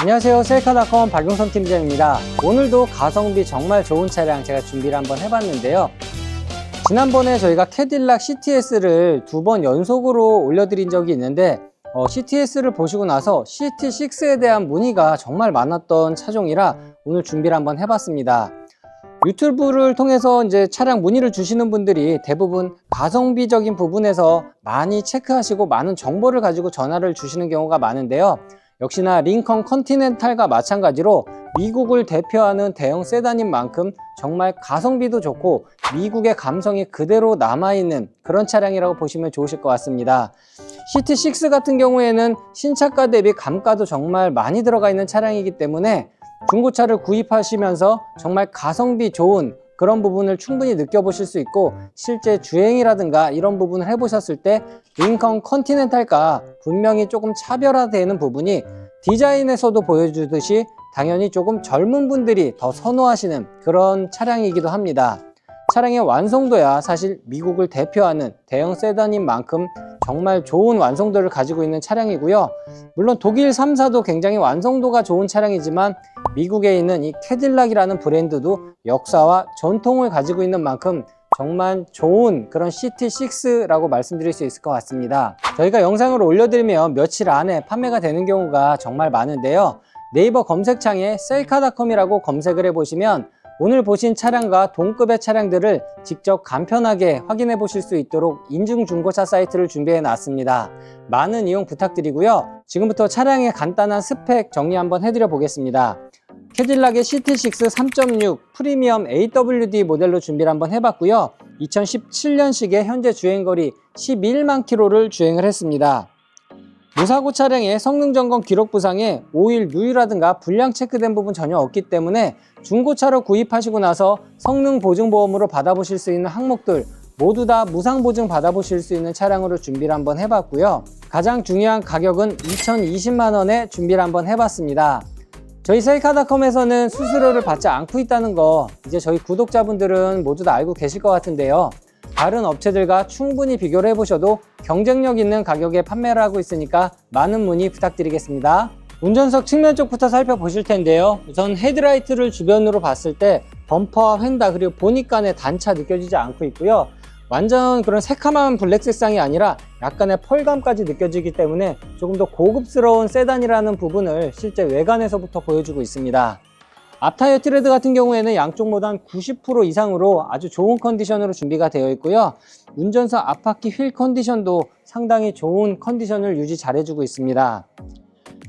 안녕하세요. 셀카닷컴 박용선 팀장입니다. 오늘도 가성비 정말 좋은 차량 제가 준비를 한번 해봤는데요. 지난번에 저희가 캐딜락 CTS를 두 번 연속으로 올려드린 적이 있는데 어, CTS를 보시고 나서 CT6에 대한 문의가 정말 많았던 차종이라 오늘 준비를 한번 해봤습니다. 유튜브를 통해서 이제 차량 문의를 주시는 분들이 대부분 가성비적인 부분에서 많이 체크하시고 많은 정보를 가지고 전화를 주시는 경우가 많은데요 역시나 링컨 컨티넨탈과 마찬가지로 미국을 대표하는 대형 세단인 만큼 정말 가성비도 좋고 미국의 감성이 그대로 남아있는 그런 차량이라고 보시면 좋으실 것 같습니다. CT6 같은 경우에는 신차가 대비 감가도 정말 많이 들어가 있는 차량이기 때문에 중고차를 구입하시면서 정말 가성비 좋은 그런 부분을 충분히 느껴보실 수 있고 실제 주행이라든가 이런 부분을 해보셨을 때 링컨 컨티넨탈과 분명히 조금 차별화되는 부분이 디자인에서도 보여주듯이 당연히 조금 젊은 분들이 더 선호하시는 그런 차량이기도 합니다. 차량의 완성도야 사실 미국을 대표하는 대형 세단인 만큼 정말 좋은 완성도를 가지고 있는 차량이고요. 물론 독일 3사도 굉장히 완성도가 좋은 차량이지만 미국에 있는 이 캐딜락이라는 브랜드도 역사와 전통을 가지고 있는 만큼 정말 좋은 그런 CT6라고 말씀드릴 수 있을 것 같습니다. 저희가 영상을 올려드리면 며칠 안에 판매가 되는 경우가 정말 많은데요. 네이버 검색창에 셀카닷컴이라고 검색을 해보시면 오늘 보신 차량과 동급의 차량들을 직접 간편하게 확인해 보실 수 있도록 인증 중고차 사이트를 준비해 놨습니다. 많은 이용 부탁드리고요. 지금부터 차량의 간단한 스펙 정리 한번 해드려 보겠습니다. 캐딜락의 CT6 3.6 프리미엄 AWD 모델로 준비를 한번 해봤고요. 2017년식의 현재 주행거리 11만 킬로를 주행을 했습니다. 무사고 차량의 성능 점검 기록 부상에 오일 누유라든가 불량 체크된 부분 전혀 없기 때문에 중고차로 구입하시고 나서 성능 보증 보험으로 받아보실 수 있는 항목들 모두 다 무상 보증 받아보실 수 있는 차량으로 준비를 한번 해봤고요. 가장 중요한 가격은 2020만 원에 준비를 한번 해봤습니다. 저희 셀카닷컴에서는 수수료를 받지 않고 있다는 거 이제 저희 구독자분들은 모두 다 알고 계실 것 같은데요. 다른 업체들과 충분히 비교를 해보셔도 경쟁력 있는 가격에 판매를 하고 있으니까 많은 문의 부탁드리겠습니다. 운전석 측면 쪽부터 살펴보실 텐데요. 우선 헤드라이트를 주변으로 봤을 때 범퍼와 휀다 그리고 보니간의 단차 느껴지지 않고 있고요. 완전 그런 새카만 블랙 색상이 아니라 약간의 펄감까지 느껴지기 때문에 조금 더 고급스러운 세단이라는 부분을 실제 외관에서부터 보여주고 있습니다. 앞타이어 트레드 같은 경우에는 양쪽 한90% 이상으로 아주 좋은 컨디션으로 준비가 되어 있고요. 운전석 앞바퀴 휠 컨디션도 상당히 좋은 컨디션을 유지 잘 해주고 있습니다.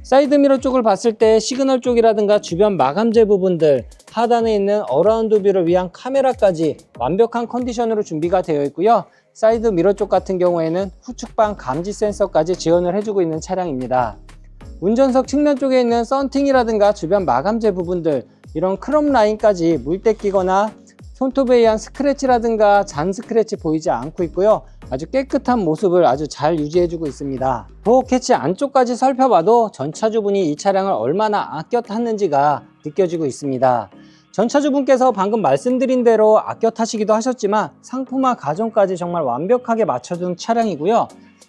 사이드미러 쪽을 봤을 때 시그널 쪽이라든가 주변 마감재 부분들 하단에 있는 어라운드 뷰를 위한 카메라까지 완벽한 컨디션으로 준비가 되어 있고요. 사이드 미러 쪽 같은 경우에는 후측방 감지 센서까지 지원을 해주고 있는 차량입니다. 운전석 측면 쪽에 있는 썬팅이라든가 주변 마감재 부분들 이런 크롬 라인까지 물때 끼거나 손톱에 의한 스크래치라든가 잔 스크래치 보이지 않고 있고요. 아주 깨끗한 모습을 아주 잘 유지해주고 있습니다. 도어 캐치 안쪽까지 살펴봐도 전차주분이 이 차량을 얼마나 아껴 탔는지가 느껴지고 있습니다. 전차주분께서 방금 말씀드린 대로 아껴 타시기도 하셨지만 상품화 과정까지 정말 완벽하게 맞춰준 차량이고요.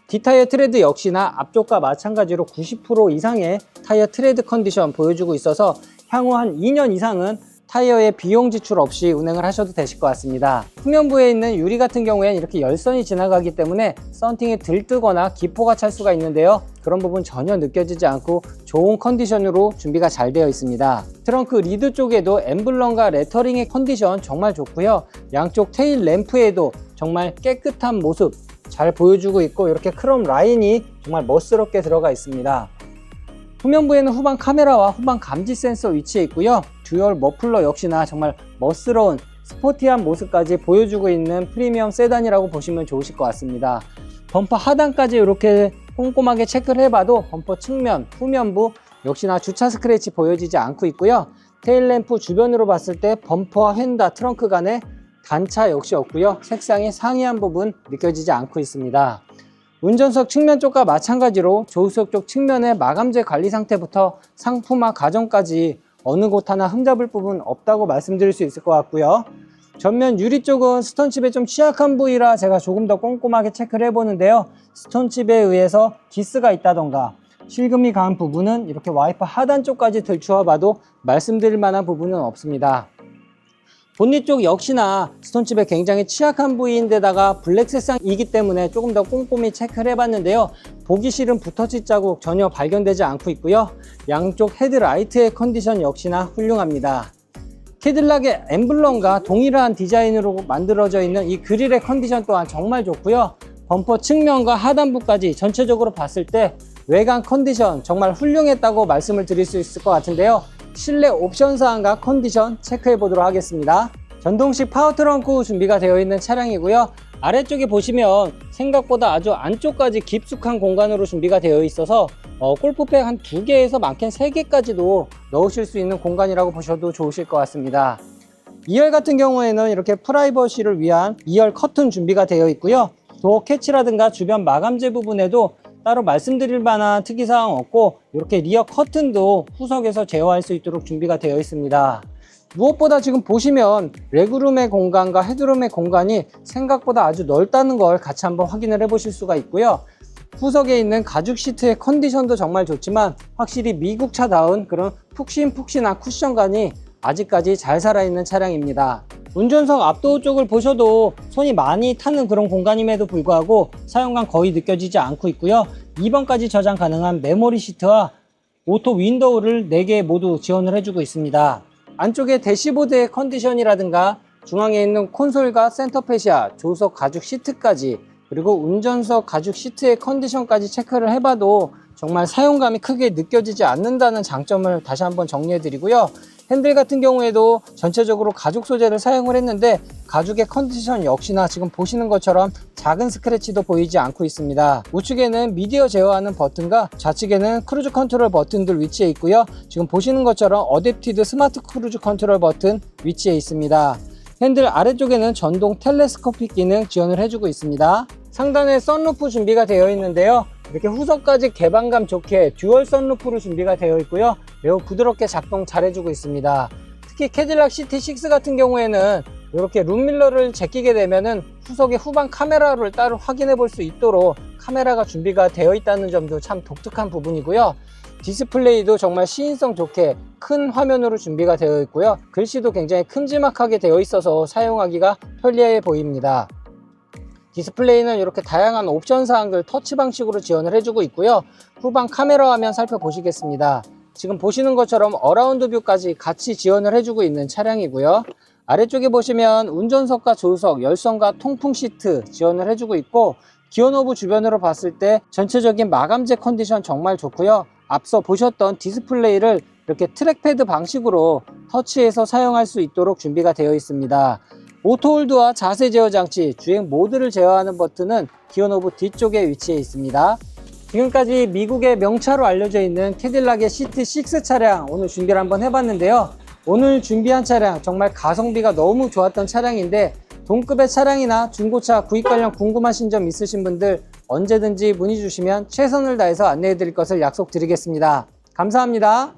뒷타이어 트레드 역시나 앞쪽과 마찬가지로 90% 이상의 타이어 트레드 컨디션 보여주고 있어서 향후 한 2년 이상은 타이어에 비용 지출 없이 운행을 하셔도 되실 것 같습니다. 후면부에 있는 유리 같은 경우에는 이렇게 열선이 지나가기 때문에 썬팅이 들뜨거나 기포가 찰 수가 있는데요. 그런 부분 전혀 느껴지지 않고 좋은 컨디션으로 준비가 잘 되어 있습니다. 트렁크 리드 쪽에도 엠블럼과 레터링의 컨디션 정말 좋고요. 양쪽 테일 램프에도 정말 깨끗한 모습 잘 보여주고 있고 이렇게 크롬 라인이 정말 멋스럽게 들어가 있습니다. 후면부에는 후방 카메라와 후방 감지 센서 위치해 있고요. 듀얼 머플러 역시나 정말 멋스러운 스포티한 모습까지 보여주고 있는 프리미엄 세단이라고 보시면 좋으실 것 같습니다. 범퍼 하단까지 이렇게 꼼꼼하게 체크를 해봐도 범퍼 측면, 후면부 역시나 주차 스크래치 보여지지 않고 있고요. 테일램프 주변으로 봤을 때 범퍼와 휀다, 트렁크 간에 단차 역시 없고요. 색상이 상이한 부분 느껴지지 않고 있습니다. 운전석 측면 쪽과 마찬가지로 조수석 쪽 측면의 마감재 관리 상태부터 상품화 과정까지 어느 곳 하나 흠잡을 부분 없다고 말씀드릴 수 있을 것 같고요. 전면 유리 쪽은 스톤칩에 좀 취약한 부위라 제가 조금 더 꼼꼼하게 체크를 해보는데요. 스톤칩에 의해서 기스가 있다던가 실금이 강한 부분은 이렇게 와이퍼 하단 쪽까지 들추어 봐도 말씀드릴 만한 부분은 없습니다. 본닛 쪽 역시나 스톤칩에 굉장히 취약한 부위인데다가 블랙 색상이기 때문에 조금 더 꼼꼼히 체크를 해봤는데요. 보기 싫은 붓터치 자국 전혀 발견되지 않고 있고요. 양쪽 헤드라이트의 컨디션 역시나 훌륭합니다. 캐딜락의 엠블럼과 동일한 디자인으로 만들어져 있는 이 그릴의 컨디션 또한 정말 좋고요. 범퍼 측면과 하단부까지 전체적으로 봤을 때 외관 컨디션 정말 훌륭했다고 말씀을 드릴 수 있을 것 같은데요. 실내 옵션 사항과 컨디션 체크해 보도록 하겠습니다. 전동식 파워 트렁크 준비가 되어 있는 차량이고요. 아래쪽에 보시면 생각보다 아주 안쪽까지 깊숙한 공간으로 준비가 되어 있어서 어, 골프백 한 두 개에서 많게는 세 개까지도 넣으실 수 있는 공간이라고 보셔도 좋으실 것 같습니다. 2열 같은 경우에는 이렇게 프라이버시를 위한 2열 커튼 준비가 되어 있고요. 도어 캐치라든가 주변 마감재 부분에도 따로 말씀드릴 만한 특이사항 없고 이렇게 리어 커튼도 후석에서 제어할 수 있도록 준비가 되어 있습니다. 무엇보다 지금 보시면 레그룸의 공간과 헤드룸의 공간이 생각보다 아주 넓다는 걸 같이 한번 확인을 해 보실 수가 있고요. 후석에 있는 가죽 시트의 컨디션도 정말 좋지만 확실히 미국 차다운 그런 푹신푹신한 쿠션감이 아직까지 잘 살아있는 차량입니다. 운전석 앞도어 쪽을 보셔도 손이 많이 타는 그런 공간임에도 불구하고 사용감 거의 느껴지지 않고 있고요. 2번까지 저장 가능한 메모리 시트와 오토 윈도우를 4개 모두 지원을 해주고 있습니다. 안쪽에 대시보드의 컨디션이라든가 중앙에 있는 콘솔과 센터페시아, 조석 가죽 시트까지 그리고 운전석 가죽 시트의 컨디션까지 체크를 해봐도 정말 사용감이 크게 느껴지지 않는다는 장점을 다시 한번 정리해 드리고요. 핸들 같은 경우에도 전체적으로 가죽 소재를 사용을 했는데 가죽의 컨디션 역시나 지금 보시는 것처럼 작은 스크래치도 보이지 않고 있습니다. 우측에는 미디어 제어하는 버튼과 좌측에는 크루즈 컨트롤 버튼들 위치해 있고요. 지금 보시는 것처럼 어댑티드 스마트 크루즈 컨트롤 버튼 위치해 있습니다. 핸들 아래쪽에는 전동 텔레스코픽 기능 지원을 해주고 있습니다. 상단에 썬루프 준비가 되어 있는데요. 이렇게 후석까지 개방감 좋게 듀얼 썬루프로 준비가 되어 있고요. 매우 부드럽게 작동 잘 해주고 있습니다. 특히 캐딜락 CT6 같은 경우에는 이렇게 룸밀러를 제끼게 되면은 후석의 후방 카메라를 따로 확인해 볼 수 있도록 카메라가 준비가 되어 있다는 점도 참 독특한 부분이고요. 디스플레이도 정말 시인성 좋게 큰 화면으로 준비가 되어 있고요. 글씨도 굉장히 큼지막하게 되어 있어서 사용하기가 편리해 보입니다. 디스플레이는 이렇게 다양한 옵션 사항들 터치 방식으로 지원을 해주고 있고요. 후방 카메라 화면 살펴보시겠습니다. 지금 보시는 것처럼 어라운드 뷰까지 같이 지원을 해주고 있는 차량이고요. 아래쪽에 보시면 운전석과 조수석, 열선과 통풍 시트 지원을 해주고 있고 기어노브 주변으로 봤을 때 전체적인 마감재 컨디션 정말 좋고요. 앞서 보셨던 디스플레이를 이렇게 트랙패드 방식으로 터치해서 사용할 수 있도록 준비가 되어 있습니다. 오토홀드와 자세 제어 장치, 주행 모드를 제어하는 버튼은 기어 노브 뒤쪽에 위치해 있습니다. 지금까지 미국의 명차로 알려져 있는 캐딜락의 시트6 차량 오늘 준비를 한번 해봤는데요. 오늘 준비한 차량 정말 가성비가 너무 좋았던 차량인데 동급의 차량이나 중고차 구입 관련 궁금하신 점 있으신 분들 언제든지 문의 주시면 최선을 다해서 안내해 드릴 것을 약속드리겠습니다. 감사합니다.